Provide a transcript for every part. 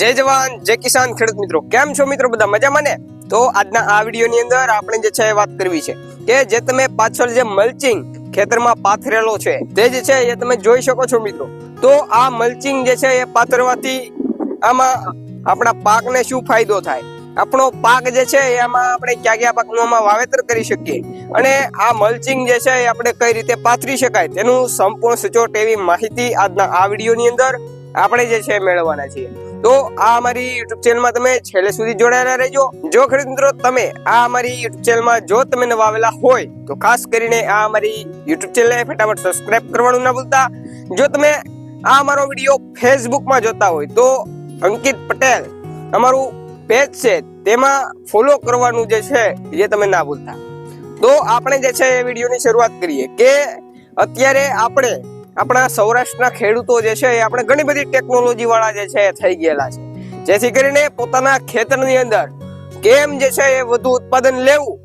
જય જવાન, જય કિસાન ખેડૂત મિત્રો. કેમ છો મિત્રો બધા? મજામાં ને? તો આજના આ વિડીયોની અંદર આપણે જે છે વાત કરવી છે કે જે તમે પાછળ જે મલ્ચિંગ ખેતરમાં પાથરેલો છે, તે જે છે એ તમે જોઈ શકો છો મિત્રો. તો આ મલ્ચિંગ જે છે એ પાથરવાથી આમાં આપણા પાકને શું ફાયદો થાય? આપણો પાક જે છે એ આમાં આપણે ક્યાં ક્યાં પાકનું આમાં વાવેતર કરી શકીએ? અને આ મલ્ચિંગ જે છે એ આપણે કઈ રીતે પાથરી શકાય? તેનું સંપૂર્ણ સચોટ એવી માહિતી આજના આ વિડીયોની અંદર આપણે જે છે મેળવવાના છીએ. તો આ અમારી યુટ્યુબ ચેનલમાં તમે છેલ્લે સુધી જોડાયેલા રહેજો. જો ખેડૂત મિત્રો તમે આ અમારી યુટ્યુબ ચેનલમાં જો તમે નવા આવેલા હોય, તો ખાસ કરીને આ અમારી યુટ્યુબ ચેનલને ફટાફટ સબસ્ક્રાઇબ કરવાનું ના ભૂલતા. જો તમે આ અમારો વીડિયો ફેસબુકમાં જોતા હોય, તો અંકિત પટેલ અમારું પેજ છે, તેમાં ફોલો કરવાનું જે છે, એ તમે ના ભૂલતા. તો આપણે જે છે એ વિડીયોની શરૂઆત કરીએ કે અત્યારે આપણે આપણા સૌરાષ્ટ્રના ખેડૂતો જે છે, એ આપણે ઘણી બધી ટેકનોલોજી વાળા જે છે થઈ ગયેલા છે. જેથી કરીને પોતાના ખેતરની અંદર કેમ જે છે, એ વધુ ઉત્પાદન લેવું,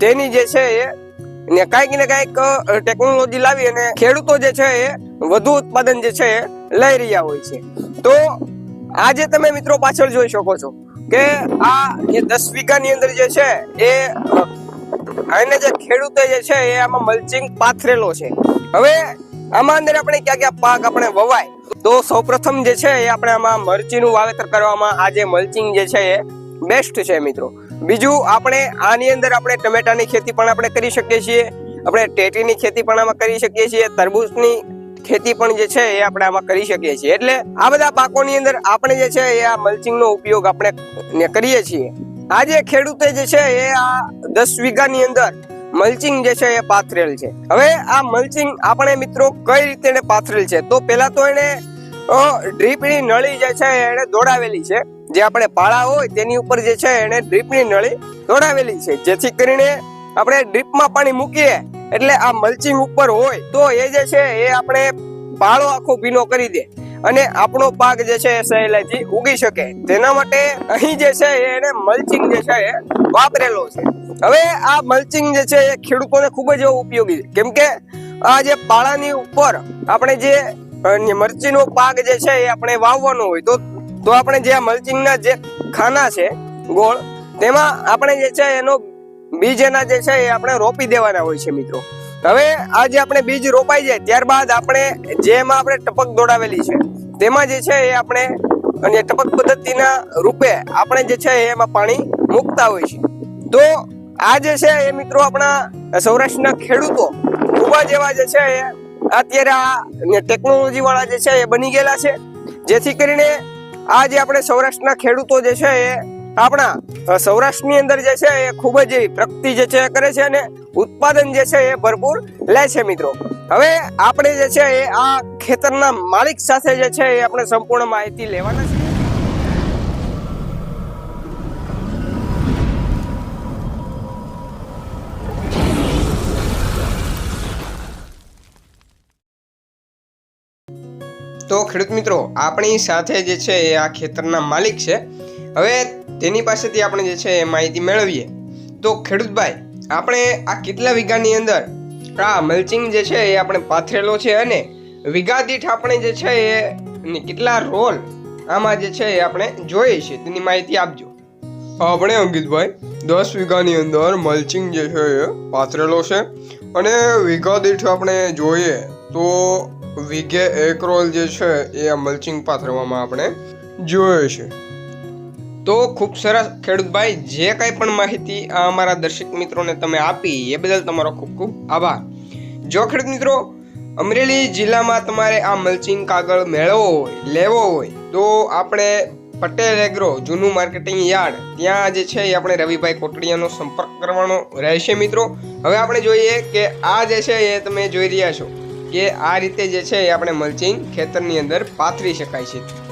તેની જે છે, એ કાંઈક ને કાંઈક ટેકનોલોજી લાવી અને ખેડૂતો જે છે, એ વધુ ઉત્પાદન જે છે, એ લઈ રહ્યા હોય છે. તો આજે તમે મિત્રો પાછળ જોઈ શકો છો કે આ જે દસ વીઘાની અંદર જે છે, એ એને જે ખેડૂતો જે છે, એ આમાં મલ્ચિંગ પાથરેલો છે. હવે આમાં અંદર આપણે ક્યાં ક્યાં પાક આપણે વવાય? તો સૌપ્રથમ જે છે એ આપણે આમાં મરચીનું વાવેતર કરવામાં આ જે મલ્ચિંગ જે છે એ બેસ્ટ છે મિત્રો. બીજું આપણે આની અંદર આપણે ટમેટાની ખેતી પણ આપણે કરી શકીએ છીએ. આપણે ટેટીની ખેતી પણ આમાં કરી શકીએ છીએ. તરબૂચની ખેતી પણ જે છે એ આપણે આમાં કરી શકીએ છીએ. એટલે આ બધા પાકોની અંદર આપણે જે છે એ આ મલ્ચિંગનો ઉપયોગ આપણે કરીએ છીએ. આજે ખેડૂતે જે છે એ આ દસ વીઘાની અંદર મલ્ચિંગ જે છે એ પાથરેલ છે. હવે આ મલ્ચિંગ આપણે મિત્રો કઈ રીતે એને પાથરેલ છે? તો પેલા તો એને ડ્રીપની નળી જે છે એને દોડાવેલી છે. જે આપણે પાળા હોય તેની ઉપર જે છે એને ડ્રીપની નળી દોડાવેલી છે. જેથી કરીને આપણે ડ્રીપમાં પાણી મૂકીએ, એટલે આ મલ્ચિંગ ઉપર હોય તો એ જે છે એ આપણે પાળો આખો ભીનો કરી દે. અને આપણો પાક જે છે સહેલાઈથી ઉગી શકે. તેના માટે અહીં જે છે એને મલ્ચિંગ જે છે એ વાપરેલો છે. હવે આ મલ્ચિંગ જે છે એ ખેડૂતોને ખૂબ જ ઉપયોગી છે. કેમ કે આ જે પાળાની ઉપર આપણે જે મરચીનો પાક જે છે એ આપણે વાવવાનો હોય, તો તો આપણે જે આ મલ્ચિંગના જે ખાના છે, ગોળ, તેમાં આપણે જે છે એનો બીજ એના જે છે એ આપણે રોપી દેવાના હોય છે મિત્રો. હવે આ જે આપણે બીજ રોપાઈ જાય, ત્યારબાદ આપણે જેમાં આપણે ટપક દોડાવેલી છે, તેમાં જે છે એ આપણે અને ટપક પદ્ધતિના રૂપે આપણે જે છે એમાં પાણી મૂકતા હોય છે તો આ જે છે એ મિત્રો આપણા સૌરાષ્ટ્રના ખેડૂતો ખૂબ જ એવા જે છે એ અત્યારે આ ટેકનોલોજી વાળા જે છે એ બની ગયેલા છે. જેથી કરીને આ જે આપણે સૌરાષ્ટ્રના ખેડૂતો જે છે એ આપણા સૌરાષ્ટ્રની અંદર જે છે એ ખૂબ જ પ્રગતિ જે છે કરે છે અને ઉત્પાદન જે છે એ ભરપૂર લે છે મિત્રો. હવે આપણે જે છે એ આ ખેતરના માલિક સાથે જે છે એ આપણે સંપૂર્ણ માહિતી લેવાના છે તો ખેડૂત મિત્રો, આપણી સાથે જે છે એ આ ખેતરના માલિક છે. હવે તેની પાસેથી આપણે જે છે માહિતી મેળવીએ. તો ખેડૂતભાઈ, આપણે આ કેટલા વીઘાની અંદર આ મલ્ચિંગ જે છે એ આપણે પાથરેલો છે અને વીઘા દીઠ આપણે જે છે એ કેટલા રોલ આમાં જે છે એ આપણે જોઈએ છે તેની માહિતી આપજો. આપણે અંકિતભાઈ, દસ વીઘાની અંદર મલ્ચિંગ જે છે એ પાથરેલો છે અને વીઘા દીઠ આપણે જોઈએ તો વીઘે એક રોલ જે છે એ આ મલ્ચિંગ પાથરવામાં આપણે જોઈએ છે તો ખૂબ સરસ ખેડૂતભાઈ જે કાંઈ પણ માહિતી આ અમારા દર્શક મિત્રોને તમે આપી, એ બદલ તમારો ખૂબ ખૂબ આભાર. જો ખેડૂત મિત્રો, અમરેલી જિલ્લામાં તમારે આ મલ્ચિંગ કાગળ મેળવવો હોય, લેવો હોય, તો આપણે પટેલ એગ્રો જૂનું માર્કેટિંગ યાર્ડ, ત્યાં જે છે એ આપણે રવિભાઈ કોટડિયાનો સંપર્ક કરવાનો રહેશે મિત્રો. હવે આપણે જોઈએ કે આ જે છે એ તમે જોઈ રહ્યા છો કે આ રીતે જે છે એ આપણે મલ્ચિંગ ખેતરની અંદર પાથરી શકાય છે.